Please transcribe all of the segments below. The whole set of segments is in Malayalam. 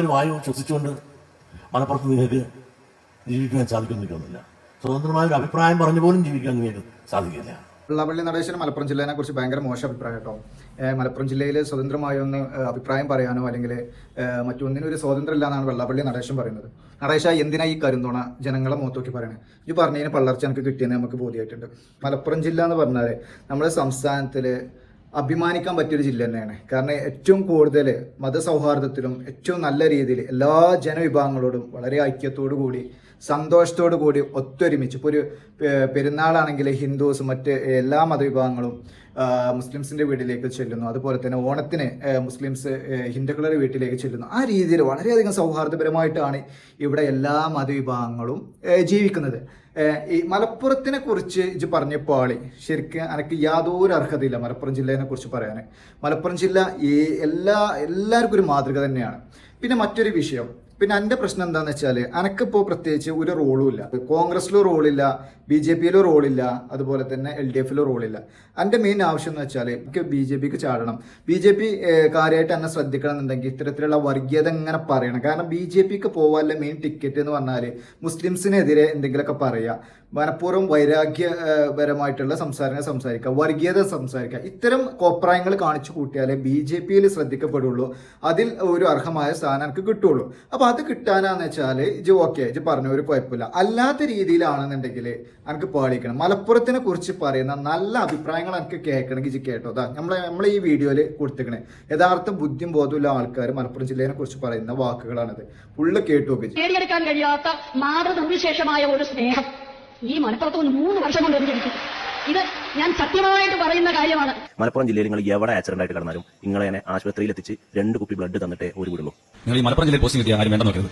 ഒരു വായു ശ്വസിച്ചുകൊണ്ട് മലപ്പുറത്ത് നിങ്ങൾക്ക് ജീവിക്കാൻ സാധിക്കുമെന്ന് സ്വതന്ത്രമായ ഒരു അഭിപ്രായം പറഞ്ഞു പോലും ജീവിക്കാൻ നിങ്ങൾക്ക് സാധിക്കില്ല. വെള്ളാപ്പള്ളി നടേശന് മലപ്പുറം ജില്ലേനെ കുറിച്ച് ഭയങ്കര മോശം അഭിപ്രായം കേട്ടോ. മലപ്പുറം ജില്ലയിൽ സ്വതന്ത്രമായി ഒന്ന് അഭിപ്രായം പറയാനോ അല്ലെങ്കിൽ മറ്റൊന്നിനും ഒരു സ്വാതന്ത്ര്യം ഇല്ല എന്നാണ് വെള്ളാപ്പള്ളി നടേശൻ പറയുന്നത്. നടേശ എന്തിനാ ഈ കരുന്തോണ ജനങ്ങളെ മുഖത്തോക്കി പറയണേ? ഇത് പറഞ്ഞതിന് പള്ളർച്ച എനിക്ക് കിട്ടിയെന്ന് നമുക്ക് ബോധ്യമായിട്ടുണ്ട് മലപ്പുറം ജില്ല എന്ന് പറഞ്ഞാൽ നമ്മുടെ സംസ്ഥാനത്തിൽ അഭിമാനിക്കാൻ പറ്റിയൊരു ജില്ല തന്നെയാണ്. കാരണം ഏറ്റവും കൂടുതൽ മതസൗഹാർദ്ദത്തിലും ഏറ്റവും നല്ല രീതിയിൽ എല്ലാ ജനവിഭാഗങ്ങളോടും വളരെ ഐക്യത്തോടു കൂടി സന്തോഷത്തോടു കൂടി ഒത്തൊരുമിച്ച്. ഇപ്പോൾ ഒരു പെരുന്നാളാണെങ്കിൽ ഹിന്ദുസ് മറ്റ് എല്ലാ മതവിഭാഗങ്ങളും മുസ്ലിംസിന്റെ വീട്ടിലേക്ക് ചെല്ലുന്നു. അതുപോലെ തന്നെ ഓണത്തിന് മുസ്ലിംസ് ഹിന്ദുക്കളുടെ വീട്ടിലേക്ക് ചെല്ലുന്നു. ആ രീതിയിൽ വളരെയധികം സൗഹാർദ്ദപരമായിട്ടാണ് ഇവിടെ എല്ലാ മതവിഭാഗങ്ങളും ജീവിക്കുന്നത്. ഈ മലപ്പുറത്തിനെ കുറിച്ച് ഇത് പറഞ്ഞപ്പോൾ ആളി ശരിക്കും എനിക്ക് യാതൊരു അർഹതയില്ല മലപ്പുറം ജില്ലയെ കുറിച്ച് പറയാൻ മലപ്പുറം ജില്ല ഈ എല്ലാ എല്ലാവർക്കും ഒരു മാതൃക തന്നെയാണ്. പിന്നെ മറ്റൊരു വിഷയം പിന്നെ എന്റെ പ്രശ്നം എന്താണെന്ന് വെച്ചാൽ അനക്കിപ്പോൾ പ്രത്യേകിച്ച് ഒരു റോളും ഇല്ല. കോൺഗ്രസിലോ റോളില്ല ബി ജെ പിയിലും റോളില്ല അതുപോലെ തന്നെ എൽ ഡി എഫിലും റോളില്ല എന്റെ മെയിൻ ആവശ്യം എന്ന് വെച്ചാൽ എനിക്ക് ബി ജെ പിക്ക് ചാടണം. ബി ജെ പി കാര്യമായിട്ട് എന്നെ ശ്രദ്ധിക്കണം എന്നുണ്ടെങ്കിൽ ഇത്തരത്തിലുള്ള വർഗീയത ഇങ്ങനെ പറയണം. കാരണം ബി ജെ പിക്ക് പോകാനുള്ള മെയിൻ ടിക്കറ്റ് എന്ന് പറഞ്ഞാൽ മുസ്ലിംസിനെതിരെ എന്തെങ്കിലുമൊക്കെ പറയുക മനഃപൂർവം വൈരാഗ്യപരമായിട്ടുള്ള സംസാരങ്ങൾ സംസാരിക്കുക വർഗീയത സംസാരിക്കുക. ഇത്തരം കോപ്രായങ്ങൾ കാണിച്ചു കൂട്ടിയാലേ ബി ജെ പിയിൽ ശ്രദ്ധിക്കപ്പെടുള്ളൂ. അതിൽ ഒരു അർഹമായ സ്ഥാനം എനിക്ക് കിട്ടുള്ളൂ. അപ്പൊ അത് കിട്ടാനാന്ന് വെച്ചാൽ ഇജ് ഓക്കെ ഇജ് പറഞ്ഞു ഒരു കുഴപ്പമില്ല. അല്ലാത്ത രീതിയിലാണെന്നുണ്ടെങ്കിൽ എനിക്ക് പേടിക്കണം മലപ്പുറത്തിനെ കുറിച്ച് പറയുന്ന നല്ല അഭിപ്രായങ്ങൾ എനിക്ക് കേൾക്കണമെങ്കിൽ ഇജ് കേട്ടോ. അതാ നമ്മളെ നമ്മൾ ഈ വീഡിയോയിൽ കൊടുത്തിക്കണേ. യഥാർത്ഥ ബുദ്ധിയും ബോധമുള്ള ആൾക്കാർ മലപ്പുറം ജില്ലയെ കുറിച്ച് പറയുന്ന വാക്കുകളാണിത്. ഫുള്ള് കേട്ടു നോക്കി നേടിയെടുക്കാൻ കഴിയാത്ത മാതൃനിർവിശേഷമായ ഒരു സ്നേഹം ഈ മലപ്പുറത്ത് മൂന്ന് വർഷം കൊണ്ട് എനിക്ക് ഇത് ഞാൻ സത്യമായിട്ട് പറയുന്ന കാര്യമാണ്. മലപ്പുറം ജില്ലയിൽ നിങ്ങൾ എവിടെ ആക്സിഡന്റ് ആയിട്ട് കിടന്നാലും നിങ്ങളെ ആശുപത്രിയിൽ എത്തിച്ച് രണ്ട് കുപ്പി ബ്ലഡ് തന്നിട്ടേ ഒരു വിടുള്ളൂ. നിങ്ങൾ ഈ മലപ്പുറം ജില്ലയിൽ പോസ്റ്റിംഗ് കിട്ടിയ ആരും വേണ്ട നോക്കരുത്.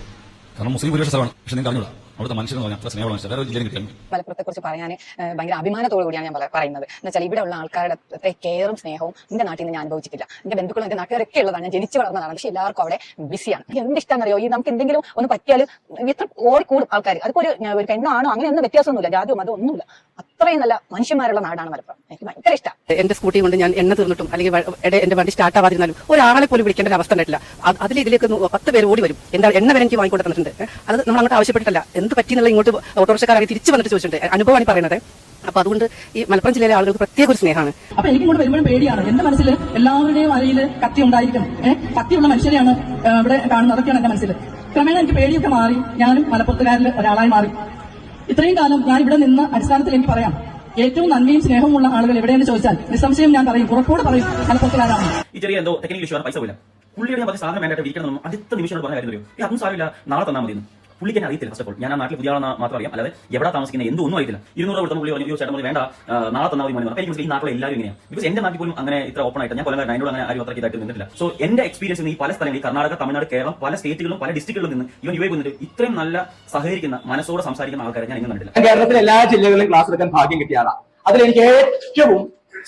കാരണം മുസ്ലിം ഭൂരിപക്ഷ സ്ഥലമാണ്. പക്ഷെ നിങ്ങൾ അറിഞ്ഞൂടാ അവിടുത്തെ മനുഷ്യർ എന്ന് പറഞ്ഞാൽ അത്ര സ്നേഹമുള്ള മനുഷ്യർ. വേറെ ജില്ലയിൽ കിട്ടിയാൽ മലപ്പുറത്തെ കുറിച്ച് പറയാൻ ഭയങ്കര അഭിമാനത്തോടു കൂടിയാണ് ഞാൻ പറ- പറയുന്നത്. എന്ന് വെച്ചാൽ ഇവിടെ ഉള്ള ആൾക്കാരുടെ കെയറും സ്നേഹവും എന്റെ നാട്ടിൽ നിന്ന് ഞാൻ അനുഭവിച്ചിട്ടില്ല. എന്റെ ബന്ധുക്കളും എന്റെ നാട്ടുകാരൊക്കെ ഉള്ളതാണ്. ഞാൻ ജനിച്ചു വളർന്നതാണ് പക്ഷെ എല്ലാവർക്കും അവിടെ ബിസിയാണ് എന്ത് ഇഷ്ടമെന്നറിയോ ഈ നമുക്ക് എന്തെങ്കിലും ഒന്ന് പറ്റിയാൽ ഇത്ര ഓടിക്കൂടും ആൾക്കാർ അതിപ്പോ ഒരു പെണ്ണാണോ? അങ്ങനെ അങ്ങനെയൊന്നും വ്യത്യാസമൊന്നുമില്ല. ജാതിയും അതും ഒന്നുമില്ല. അത്രയും നല്ല മനുഷ്യന്മാരുള്ള നാടാണ് മലപ്പുറം. എനിക്ക് ഭയങ്കര ഇഷ്ടം. എന്റെ സ്കൂട്ടി കൊണ്ട് ഞാൻ എണ്ണ തീർന്നിട്ടും അല്ലെങ്കിൽ എടെ- എന്റെ വണ്ടി സ്റ്റാർട്ട് ആവാതിരുന്നാലും ഒരാളെ പോലും വിളിക്കേണ്ട ഒരു അവസ്ഥ ഉണ്ടായിട്ടില്ല. അത് അതിൽ ഇതിലേക്ക് ഒന്ന് പത്ത് പേര് ഓടി വരും. എന്താ എണ്ണ വരെ എനിക്ക് വാങ്ങിക്കൊണ്ട് തന്നിട്ടുണ്ട്. അത് നമ്മൾ അങ്ങോട്ട് ആവശ്യപ്പെട്ടിട്ടില്ല. എന്ത് പറ്റിയെന്നുള്ള ഇങ്ങോട്ട് ഓട്ടോറിക്ഷക്കാരായി തിരിച്ചു വന്നിട്ട് ചോദിച്ചിട്ടുണ്ട്. അനുഭവമാണ് പറയുന്നത്. അപ്പൊ അതുകൊണ്ട് ഈ മലപ്പുറം ജില്ലയിലെ ആളുകൾക്ക് പ്രത്യേക ഒരു സ്നേഹമാണ്. അപ്പൊ എനിക്ക് ഇങ്ങോട്ട് വരുമ്പോഴും പേടിയാണ്. എന്റെ മനസ്സിൽ എല്ലാവരുടെയും അരയിൽ കത്തി ഉണ്ടായിരിക്കും ഏഹ് കത്തിയുള്ള മനുഷ്യരെയാണ് ഇവിടെ കാണുന്നത്. അതൊക്കെയാണ് എന്റെ മനസ്സിൽ ക്രമേണ എനിക്ക് പേടിയൊക്കെ മാറി. ഞാനും മലപ്പുറത്തുകാരിൽ ഒരാളായി മാറി. ഇത്രയും കാലം ഞാൻ ഇവിടെ നിന്ന് അടിസ്ഥാനത്തിൽ എനിക്ക് പറയാം. ഏറ്റവും നന്മയും സ്നേഹമുള്ള ആളുകൾ എവിടെയെന്ന് ചോദിച്ചാൽ നിസ്സംശയം ഞാൻ പറയും ഉറപ്പോടെ പറയും മലപ്പുറത്തിലാണ് ഈ ചെറിയ എന്തോ ടെക്നിക്കൽ ഇഷ്യൂ പൈസ പോലും പുള്ളിയുടെ സാധനം വേണ്ടായിട്ട് വിളിക്കണമെന്നും അടുത്ത നിമിഷം പറഞ്ഞ കാര്യം വരും അതും സാരമില്ല നാളെ തന്നാൽ മതി പുള്ളിക്ക് എന്നെ അറിയത്തില്ല ഫസ്റ്റ് ഓഫ് ഓൾ ഞാൻ ആ നാട്ടിൽ പുതിയ ആളെന്ന് മാത്രം അറിയാം. അല്ലാതെ എവിടെ താമസിക്കുന്ന എന്തും ഒന്നും അറിയത്തില്ല. ഇരുന്നൂറ് കൊടുത്ത പുള്ളി പറഞ്ഞു "അയ്യോ, ചേട്ടൻ മതി വേണ്ട നാളെ തന്നാൽ മതി പറഞ്ഞു. എനിക്ക് മനസ്സിലായി ഈ നാട്ടിലെ എല്ലാവരും ഇങ്ങനെയാണ് ബിക്കോസ് എന്റെ നാട്ടിൽ പോലും അങ്ങനെ ഇത്ര ഓപ്പൺ ആയിട്ട് ഞാൻ കൊല്ലം അതിനോട് അങ്ങനെ ആരും അത്ര ഇതായിട്ട് നിന്നിട്ടില്ല. സോ എന്റെ എക്സ്പീരിയൻസ് ഈ പല സ്ഥലങ്ങളിൽ കർണാടക തമിഴ്നാട് കേരളം പല സ്റ്റേറ്റുകളിലും പല ഡിസ്ട്രിക്റ്റുകളിലും നിന്ന് ഇവൻ യുവ വന്നിട്ട് ഇത്രയും നല്ല സഹകരിക്കുന്ന മനസ്സോടെ സംസാരിക്കുന്ന ആൾക്കാരെ ഞാൻ ഇങ്ങനെ കണ്ടിട്ടില്ല. കേരളത്തിലെ എല്ലാ ജില്ലകളിലും ക്ലാസ് എടുക്കാൻ ഭാഗ്യം കിട്ടിയതാണ് അതിൽ എനിക്ക് ഏറ്റവും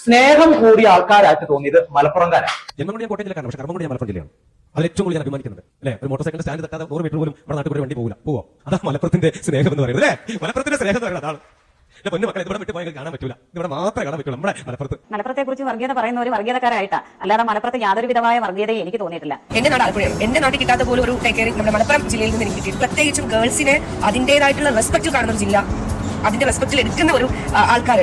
സ്നേഹം കൂടിയ ആൾക്കാരായിട്ട് തോന്നിയത് മലപ്പുറംകാരാണ് ജന്മം കൊണ്ട് ഞാൻ കോട്ടയം ജില്ലക്കാരാണ് പക്ഷെ കർമ്മം കൊണ്ട് ഞാൻ മലപ്പുറം ജില്ലയാണ്. അതിൽ ഏറ്റവും കൂടുതൽ ഞാൻ അഭിമാനിക്കുന്നത് അല്ലെ? ഒരു മോട്ടോർ സൈക്കിൾ സ്റ്റാൻഡ് തട്ടാതെ നൂറ് മീറ്റർ പോലും നമ്മുടെ നാട്ടിൽ ഒരു വണ്ടി പോകില്ല പോവോ. അതാ മലപ്പുറത്തിന്റെ സ്നേഹം എന്ന് പറയുന്നത് അല്ലേ? മലപ്പുറത്തിന്റെ സ്നേഹം എന്ന് പറയുന്നത് അതാണ്. എന്റെ പൊന്നു മക്കളെ ഇവിടെ വിട്ട് പോയാൽ കാണാൻ പറ്റൂല. ഇവിടെ മാത്രമേ കാണാൻ പറ്റുള്ളൂ നമ്മുടെ മലപ്പുറത്ത്. മലപ്പുറത്തെ കുറിച്ച് വർഗീയത പറയുന്ന ഒരു വർഗീയതക്കാരായിട്ടാ. അല്ലാതെ മലപ്പുറത്ത് യാതൊരു വിധമായ വർഗീയതയും എനിക്ക് തോന്നിയിട്ടില്ല. എന്റെ നാട് ആലപ്പുഴ എന്റെ നാട്ടിൽ കിട്ടാത്ത പോലെ ഒരു ടേക്ക് കെയർ നമ്മുടെ മലപ്പുറം ജില്ലയിൽ നിന്ന് എനിക്ക് കിട്ടി പ്രത്യേകിച്ചും ഗേൾസിനെ അതിന്റേതായിട്ടുള്ള റെസ്പെക്ട് കാണുന്ന ഒരു ജില്ല. അതിന്റെ റെസ്പെക്റ്റിൽ എടുക്കുന്ന ഒരു ആൾക്കാർ